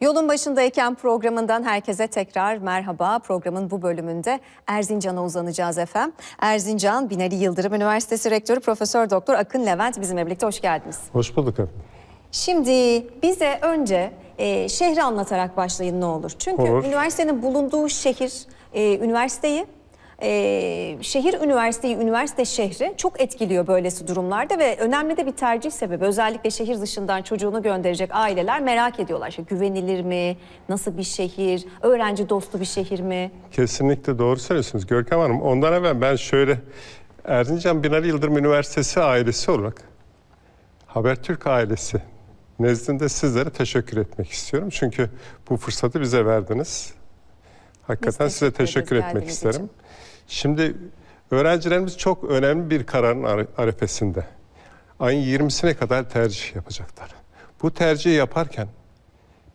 Yolun başındayken programından herkese tekrar merhaba. Programın bu bölümünde Erzincan'a uzanacağız efendim. Erzincan Binali Yıldırım Üniversitesi Rektörü Profesör Doktor Akın Levent bizimle birlikte hoş geldiniz. Hoş bulduk efendim. Şimdi bize önce e, şehri anlatarak başlayın ne olur. Çünkü Olur. üniversitenin bulunduğu şehir, e, üniversiteyi, e, şehir üniversiteyi, üniversite şehri çok etkiliyor böylesi durumlarda ve önemli de bir tercih sebebi. Özellikle şehir dışından çocuğunu gönderecek aileler merak ediyorlar. İşte güvenilir mi, nasıl bir şehir, öğrenci dostu bir şehir mi? Kesinlikle doğru söylüyorsunuz Görkem Hanım. Ondan evvel ben şöyle Erzincan Binali Yıldırım Üniversitesi ailesi olarak Habertürk ailesi nezdinde sizlere teşekkür etmek istiyorum. Çünkü bu fırsatı bize verdiniz. Hakikaten Biz size teşekkür teşekkür ederiz etmek isterim. için. Şimdi öğrencilerimiz çok önemli bir kararın are- arefesinde. Ayın 20'sine kadar tercih yapacaklar. Bu tercihi yaparken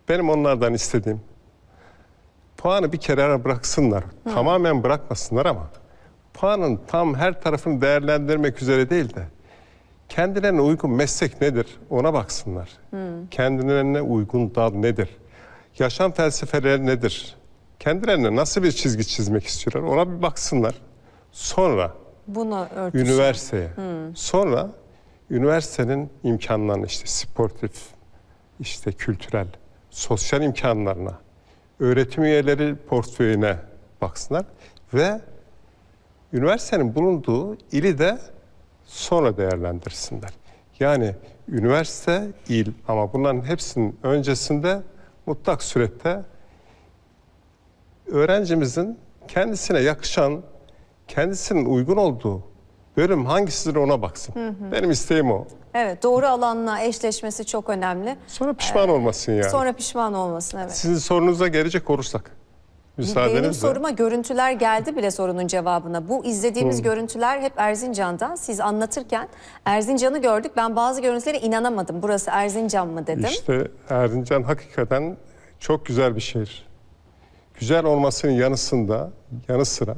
benim onlardan istediğim puanı bir kenara bıraksınlar. Tamamen bırakmasınlar ama puanın tam her tarafını değerlendirmek üzere değil de kendilerine uygun meslek nedir ona baksınlar. Kendilerine uygun dal nedir? Yaşam felsefeleri nedir? Kendilerine nasıl bir çizgi çizmek istiyorlar ona bir baksınlar. Sonra Bunu örtüşen. üniversiteye. Sonra üniversitenin imkanlarını işte sportif, işte kültürel, sosyal imkanlarına, öğretim üyeleri portföyüne baksınlar ve üniversitenin bulunduğu ili de sonra değerlendirsinler. Yani üniversite, il ama bunların hepsinin öncesinde mutlak surette öğrencimizin kendisine yakışan, kendisinin uygun olduğu bölüm hangisidir ona baksın. Benim isteğim o. Evet doğru alanla eşleşmesi çok önemli. Sonra pişman olmasın yani. Sonra pişman olmasın evet. Sizin sorunuza gelecek olursak. Benim Müsaadenizle. soruma görüntüler geldi bile sorunun cevabına. Bu izlediğimiz görüntüler hep Erzincan'dan. Siz anlatırken Erzincan'ı gördük. Ben bazı görüntülere inanamadım. Burası Erzincan mı dedim. İşte Erzincan hakikaten çok güzel bir şehir. Güzel olmasının yanısında, yanı sıra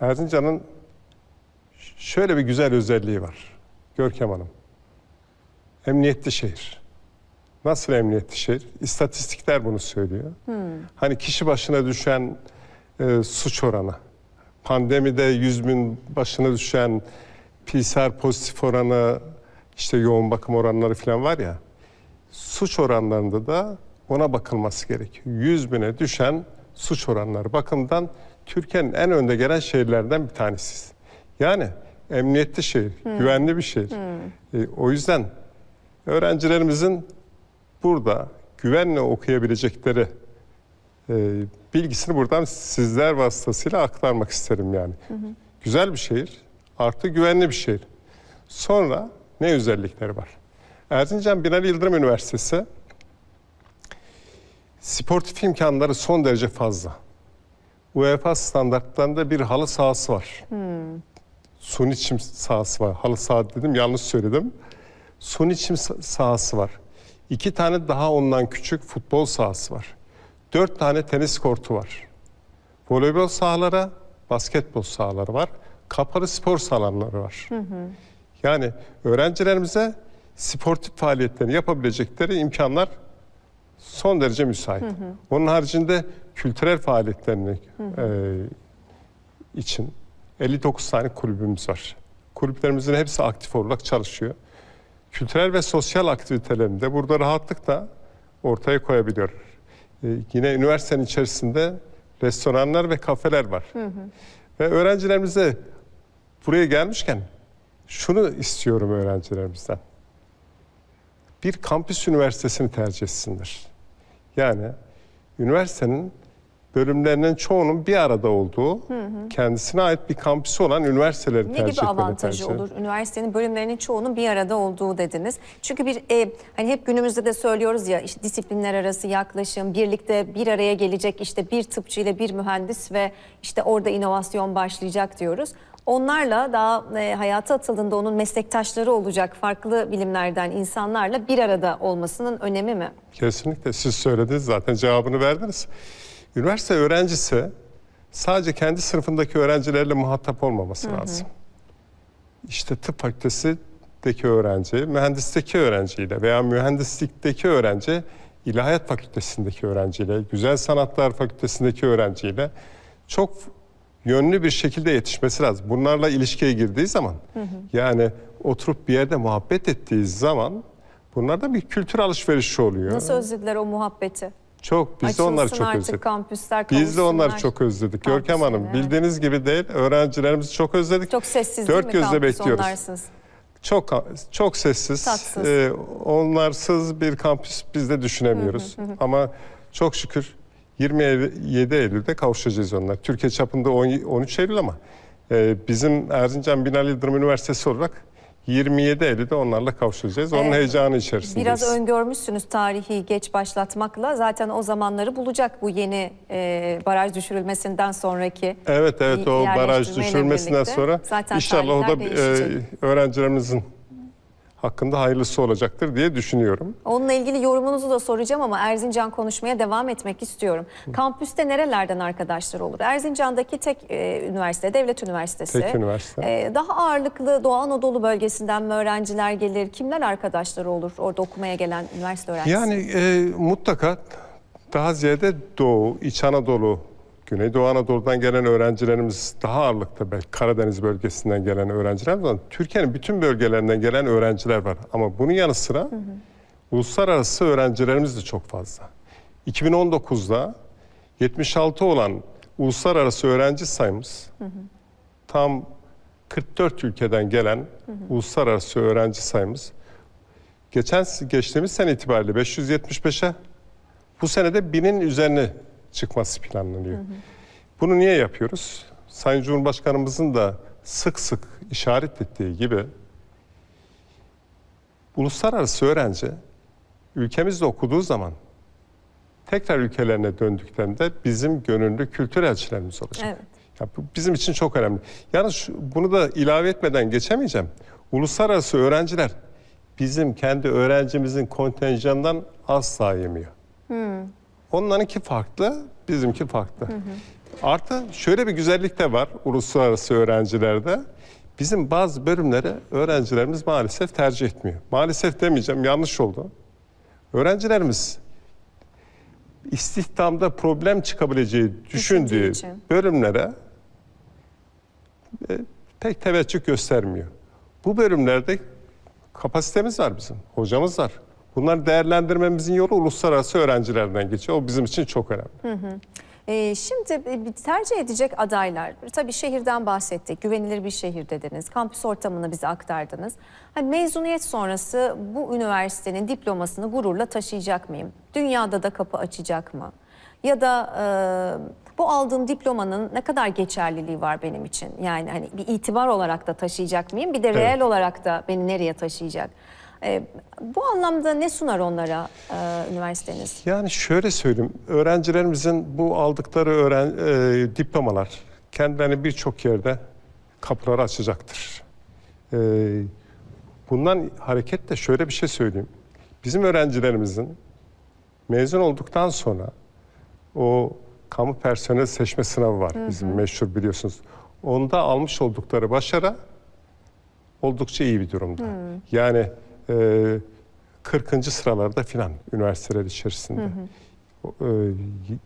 Erzincan'ın şöyle bir güzel özelliği var. Görkem Hanım. Emniyetli şehir. Nasıl emniyetli şehir? İstatistikler bunu söylüyor. Hani kişi başına düşen e, suç oranı, pandemide 100 bin başına düşen PCR pozitif oranı, işte yoğun bakım oranları falan var ya, suç oranlarında da ona bakılması gerekiyor. 100 bine düşen suç oranları bakımdan Türkiye'nin en önde gelen şehirlerden bir tanesi. Yani emniyetli şehir, güvenli bir şehir. E, o yüzden öğrencilerimizin burada güvenle okuyabilecekleri e, bilgisini buradan sizler vasıtasıyla aktarmak isterim yani. Güzel bir şehir, artı güvenli bir şehir. Sonra ne özellikleri var? Erzincan Binali Yıldırım Üniversitesi sportif imkanları son derece fazla. UEFA standartlarında bir halı sahası var. Suni çim sahası var. Halı saha dedim yanlış söyledim. Suni çim sa- sahası var. İki tane daha ondan küçük futbol sahası var. Dört tane tenis kortu var. Voleybol sahaları, basketbol sahaları var. Kapalı spor salonları var. Yani öğrencilerimize sportif faaliyetlerini yapabilecekleri imkanlar son derece müsait. Onun haricinde kültürel faaliyetlerini e, için 59 tane kulübümüz var. Kulüplerimizin hepsi aktif olarak çalışıyor. Kültürel ve sosyal aktivitelerini de burada rahatlıkla ortaya koyabiliyor. E, yine üniversitenin içerisinde restoranlar ve kafeler var. Ve öğrencilerimize buraya gelmişken şunu istiyorum öğrencilerimizden. Bir kampüs üniversitesini tercih etsinler. Yani üniversitenin bölümlerinin çoğunun bir arada olduğu, kendisine ait bir kampüsü olan üniversiteleri Ne tercih gibi etmeni avantajı tercih olur? Üniversitenin bölümlerinin çoğunun bir arada olduğu dediniz. Çünkü bir e, hani hep günümüzde de söylüyoruz ya işte disiplinler arası yaklaşım, birlikte bir araya gelecek işte bir tıpçı ile bir mühendis ve işte orada inovasyon başlayacak diyoruz. Onlarla daha e, hayata atıldığında onun meslektaşları olacak farklı bilimlerden insanlarla bir arada olmasının önemi mi? Kesinlikle siz söylediniz zaten cevabını verdiniz. Üniversite öğrencisi sadece kendi sınıfındaki öğrencilerle muhatap olmaması lazım. İşte tıp fakültesindeki öğrenci, mühendisteki öğrenciyle veya mühendislikteki öğrenci İlahiyat Fakültesindeki öğrenciyle, Güzel Sanatlar Fakültesindeki öğrenciyle çok yönlü bir şekilde yetişmesi lazım. Bunlarla ilişkiye girdiği zaman yani oturup bir yerde muhabbet ettiği zaman bunlarda bir kültür alışverişi oluyor. Nasıl özlediler o muhabbeti? Çok biz de Açılsın onları çok artık özledik. kampüsler, Biz de onları çok özledik. Görkem Hanım evet. bildiğiniz gibi değil. Öğrencilerimizi çok özledik. Çok sessiz Dört değil mi gözle kampüs bekliyoruz. onlarsız? Çok çok sessiz. Tatsız. Ee, onlarsız bir kampüs biz de düşünemiyoruz. Ama çok şükür 27 Eylül'de kavuşacağız onlar. Türkiye çapında 10 13 Eylül ama e, bizim Erzincan Binali Yıldırım Üniversitesi olarak 27 Eylül'de onlarla kavuşacağız. Onun Evet. heyecanı içerisindeyiz. Biraz öngörmüşsünüz tarihi geç başlatmakla. Zaten o zamanları bulacak bu yeni e, baraj düşürülmesinden sonraki. Evet evet o baraj düşürmesinden birlikte sonra zaten inşallah o da e, öğrencilerimizin hakkında hayırlısı olacaktır diye düşünüyorum. Onunla ilgili yorumunuzu da soracağım ama Erzincan konuşmaya devam etmek istiyorum. Kampüste nerelerden arkadaşlar olur? Erzincan'daki tek e, üniversite, devlet üniversitesi. Tek üniversite. E, daha ağırlıklı Doğu Anadolu bölgesinden mi öğrenciler gelir? Kimler arkadaşları olur orada okumaya gelen üniversite öğrencisi? Yani e, mutlaka daha ziyade Doğu, İç Anadolu, Güneydoğu Anadolu'dan gelen öğrencilerimiz daha ağırlıkta belki Karadeniz bölgesinden gelen öğrenciler var. Türkiye'nin bütün bölgelerinden gelen öğrenciler var. Ama bunun yanı sıra uluslararası öğrencilerimiz de çok fazla. 2019'da 76 olan uluslararası öğrenci sayımız tam 44 ülkeden gelen uluslararası öğrenci sayımız geçen geçtiğimiz sene itibariyle 575'e bu senede binin üzerine çıkması planlanıyor. Bunu niye yapıyoruz? Sayın Cumhurbaşkanımızın da sık sık işaret ettiği gibi uluslararası öğrenci ülkemizde okuduğu zaman tekrar ülkelerine döndüklerinde bizim gönüllü kültür elçilerimiz olacak. Evet. Ya bu bizim için çok önemli. Yalnız şu- bunu da ilave etmeden geçemeyeceğim. Uluslararası öğrenciler bizim kendi öğrencimizin kontenjanından asla yemiyor. Onlarınki farklı, bizimki farklı. Artı şöyle bir güzellik de var uluslararası öğrencilerde. Bizim bazı bölümleri öğrencilerimiz maalesef tercih etmiyor. Maalesef demeyeceğim, yanlış oldu. Öğrencilerimiz istihdamda problem çıkabileceği düşündüğü bölümlere e, pek teveccüh göstermiyor. Bu bölümlerde kapasitemiz var bizim, hocamız var. Bunları değerlendirmemizin yolu uluslararası öğrencilerden geçiyor. O bizim için çok önemli. Ee, şimdi e, bir tercih edecek adaylar, tabii şehirden bahsettik, güvenilir bir şehir dediniz, kampüs ortamını bize aktardınız. Hani mezuniyet sonrası bu üniversitenin diplomasını gururla taşıyacak mıyım? Dünyada da kapı açacak mı? Ya da e, bu aldığım diplomanın ne kadar geçerliliği var benim için? Yani hani bir itibar olarak da taşıyacak mıyım? Bir de reel olarak da beni nereye taşıyacak? E, bu anlamda ne sunar onlara e, üniversiteniz? Yani şöyle söyleyeyim, öğrencilerimizin bu aldıkları öğren, e, diplomalar kendilerini birçok yerde kapıları açacaktır. E, bundan hareketle şöyle bir şey söyleyeyim. Bizim öğrencilerimizin mezun olduktan sonra o kamu personel seçme sınavı var bizim meşhur biliyorsunuz. Onda almış oldukları başarı oldukça iyi bir durumda. Yani e, 40. sıralarda filan üniversiteler içerisinde. O, e,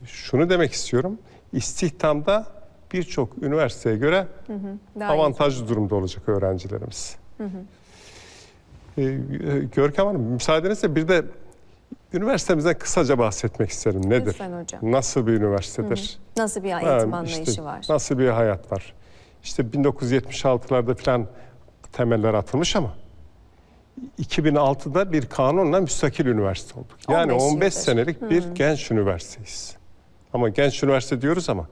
şunu demek istiyorum. İstihdamda birçok üniversiteye göre Daha iyi. avantajlı durumda olacak öğrencilerimiz. E, e, Görkem Hanım müsaadenizle bir de üniversitemizden kısaca bahsetmek isterim. Nedir? Lütfen hocam. Nasıl bir üniversitedir? Nasıl bir Ha, eğitim işte anlayışı var? Nasıl bir hayat var? İşte 1976'larda falan temeller atılmış ama 2006'da bir kanunla müstakil üniversite olduk. Yani 15 15, yıldır. senelik bir genç üniversiteyiz. Ama genç üniversite diyoruz ama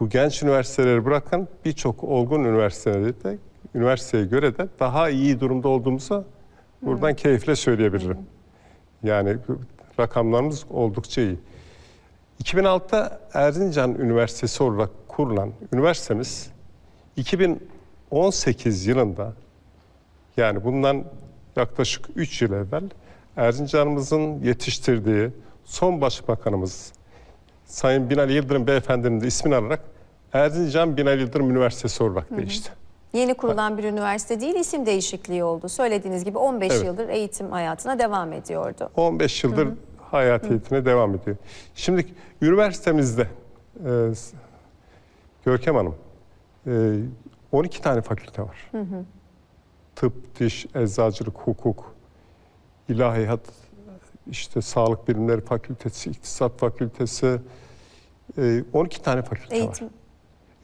bu genç üniversiteleri bırakın birçok olgun üniversitelerde üniversiteye göre de daha iyi durumda olduğumuzu buradan keyifle söyleyebilirim. Yani rakamlarımız oldukça iyi. 2006'da Erzincan Üniversitesi olarak kurulan üniversitemiz 2018 yılında yani bundan yaklaşık 3 yıl evvel Erzincan'ımızın yetiştirdiği son başbakanımız Sayın Binali Yıldırım Beyefendi'nin de ismini alarak Erzincan Binali Yıldırım Üniversitesi olarak değişti. Yeni kurulan bir üniversite değil, isim değişikliği oldu. Söylediğiniz gibi 15 Evet. yıldır eğitim hayatına devam ediyordu. 15 yıldır hayatiyetine devam ediyor. Şimdi üniversitemizde e, Görkem Hanım e, 12 tane fakülte var. Tıp, diş, eczacılık, hukuk, ilahiyat, işte sağlık bilimleri fakültesi, iktisat fakültesi, e, 12 tane fakülte var. Eğitim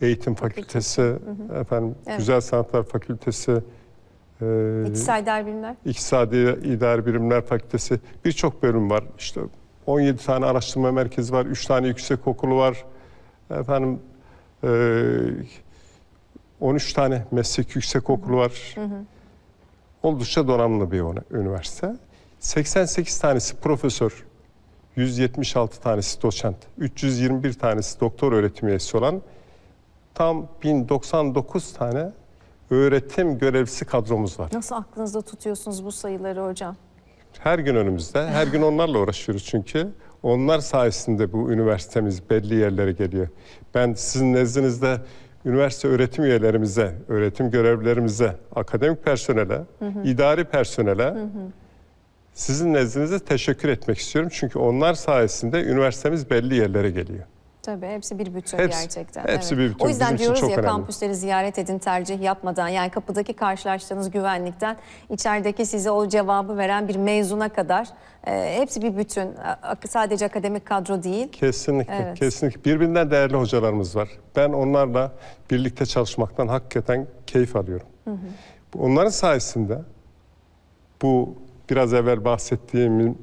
Eğitim fakültesi, efendim Evet. Güzel Sanatlar Fakültesi, e, İktisadi İdari Bilimler. İktisadi İdari Bilimler Fakültesi birçok bölüm var. İşte 17 tane araştırma merkezi var, 3 tane yüksek okulu var. Efendim e, 13 tane meslek yüksek okulu var. Oldukça donanımlı bir üniversite. 88 tanesi profesör, 176 tanesi doçent, 321 tanesi doktor öğretim üyesi olan tam 1099 tane öğretim görevlisi kadromuz var. Nasıl aklınızda tutuyorsunuz bu sayıları hocam? Her gün önümüzde. Her gün onlarla uğraşıyoruz çünkü. Onlar sayesinde bu üniversitemiz belli yerlere geliyor. Ben sizin nezdinizde üniversite öğretim üyelerimize, öğretim görevlilerimize, akademik personele, idari personele sizin nezdinizde teşekkür etmek istiyorum. Çünkü onlar sayesinde üniversitemiz belli yerlere geliyor. Tabii hepsi bir bütün Hepsi- gerçekten. hepsi bir bütün. O yüzden Bizim için diyoruz çok ya önemli. kampüsleri ziyaret edin tercih yapmadan. Yani kapıdaki karşılaştığınız güvenlikten içerideki size o cevabı veren bir mezuna kadar e, hepsi bir bütün. A- Sadece akademik kadro değil. Kesinlikle, Evet. kesinlikle. Birbirinden değerli hocalarımız var. Ben onlarla birlikte çalışmaktan hakikaten keyif alıyorum. Onların sayesinde bu biraz evvel bahsettiğim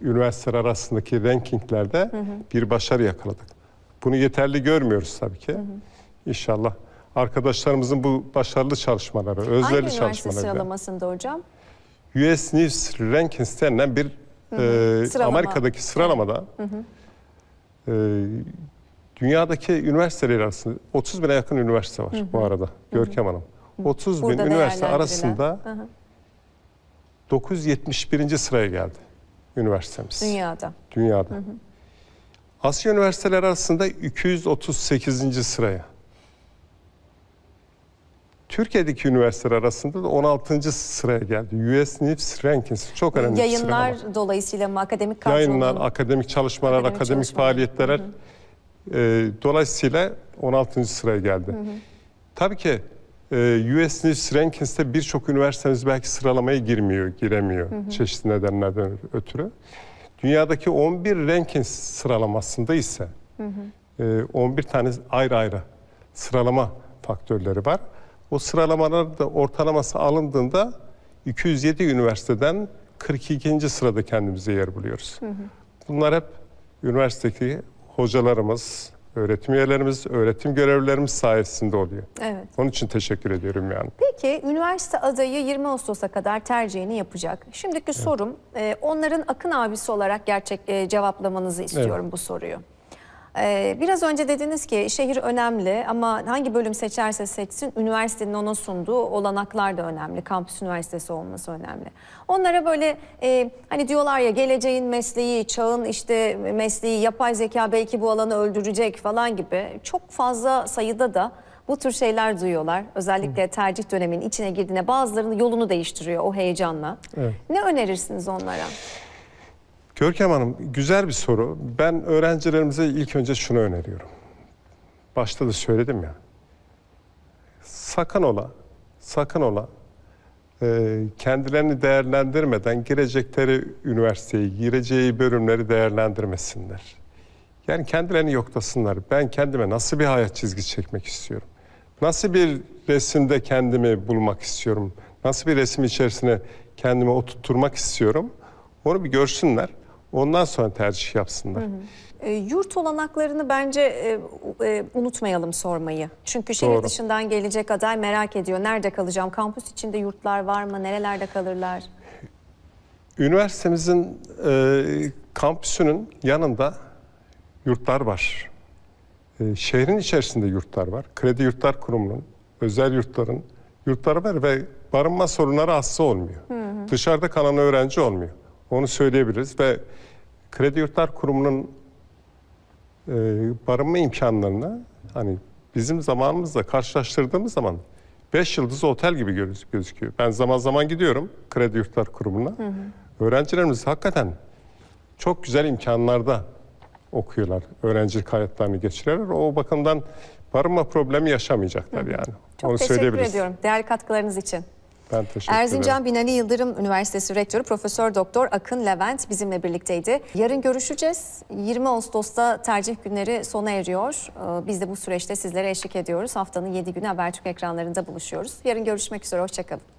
üniversiteler arasındaki rankinglerde bir başarı yakaladık. Bunu yeterli görmüyoruz tabii ki. İnşallah arkadaşlarımızın bu başarılı çalışmaları, Hangi özverili üniversite çalışmaları. sıralamasında hocam? US News Rankings denilen bir e, Sıralama. Amerika'daki sıralamada e, dünyadaki üniversiteler arasında 30 bine yakın üniversite var bu arada Görkem Hanım. 30 bin Burada üniversite arasında Hı hı. 971. sıraya geldi üniversitemiz. Dünyada. Dünyada. Asya üniversiteler arasında 238. sıraya. Türkiye'deki üniversiteler arasında da 16. sıraya geldi. US News Rankings çok önemli bir Yayınlar sıralama. dolayısıyla mı akademik kadronun? Yayınlar, akademik çalışmalar, Akademik akademik, çalışmalar. faaliyetler e, dolayısıyla 16. sıraya geldi. Tabii ki US News Rankings'te birçok üniversitemiz belki sıralamaya girmiyor, giremiyor çeşitli nedenlerden ötürü. Dünyadaki 11 rankings sıralamasında ise e, 11 tane ayrı ayrı sıralama faktörleri var. O sıralamalar da ortalaması alındığında 207 üniversiteden 42. sırada kendimize yer buluyoruz. Bunlar hep üniversitedeki hocalarımız, öğretim üyelerimiz, öğretim görevlilerimiz sayesinde oluyor. Evet. Onun için teşekkür ediyorum yani. Peki üniversite adayı 20 Ağustos'a kadar tercihini yapacak. Şimdiki sorum e, onların Akın abisi olarak gerçek e, cevaplamanızı istiyorum bu soruyu. E, biraz önce dediniz ki şehir önemli ama hangi bölüm seçerse seçsin üniversitenin ona sunduğu olanaklar da önemli. Kampüs üniversitesi olması önemli. Onlara böyle e, hani diyorlar ya geleceğin mesleği, çağın işte mesleği, yapay zeka belki bu alanı öldürecek falan gibi çok fazla sayıda da bu tür şeyler duyuyorlar. Özellikle tercih döneminin içine girdiğinde bazılarının yolunu değiştiriyor o heyecanla. Evet. Ne önerirsiniz onlara? Görkem Hanım güzel bir soru. Ben öğrencilerimize ilk önce şunu öneriyorum. Başta da söyledim ya. Sakın ola, sakın ola e, kendilerini değerlendirmeden girecekleri üniversiteyi, gireceği bölümleri değerlendirmesinler. Yani kendilerini yoklasınlar. Ben kendime nasıl bir hayat çizgisi çekmek istiyorum? Nasıl bir resimde kendimi bulmak istiyorum? Nasıl bir resim içerisine kendimi oturtturmak istiyorum? Onu bir görsünler. Ondan sonra tercih yapsınlar. E, yurt olanaklarını bence e, e, unutmayalım sormayı. Çünkü şehir Doğru. dışından gelecek aday merak ediyor. Nerede kalacağım? Kampüs içinde yurtlar var mı? Nerelerde kalırlar? Üniversitemizin e, kampüsünün yanında yurtlar var. E, şehrin içerisinde yurtlar var. Kredi Yurtlar Kurumu'nun, özel yurtların yurtları var ve barınma sorunları asla olmuyor. Dışarıda kalan öğrenci olmuyor. Onu söyleyebiliriz ve Kredi Yurtlar Kurumu'nun e, barınma imkanlarını hani bizim zamanımızla karşılaştırdığımız zaman 5 yıldızlı otel gibi göz- gözüküyor. Ben zaman zaman gidiyorum Kredi Yurtlar Kurumu'na. Öğrencilerimiz hakikaten çok güzel imkanlarda okuyorlar. Öğrencilik hayatlarını geçiriyorlar. O bakımdan barınma problemi yaşamayacaklar yani. Çok Onu teşekkür ediyorum değerli katkılarınız için. Ben teşekkür ederim. Erzincan Binali Yıldırım Üniversitesi Rektörü Profesör Doktor Akın Levent bizimle birlikteydi. Yarın görüşeceğiz. 20 Ağustos'ta tercih günleri sona eriyor. Ee, Biz de bu süreçte sizlere eşlik ediyoruz. Haftanın 7 günü Habertürk ekranlarında buluşuyoruz. Yarın görüşmek üzere. Hoşçakalın.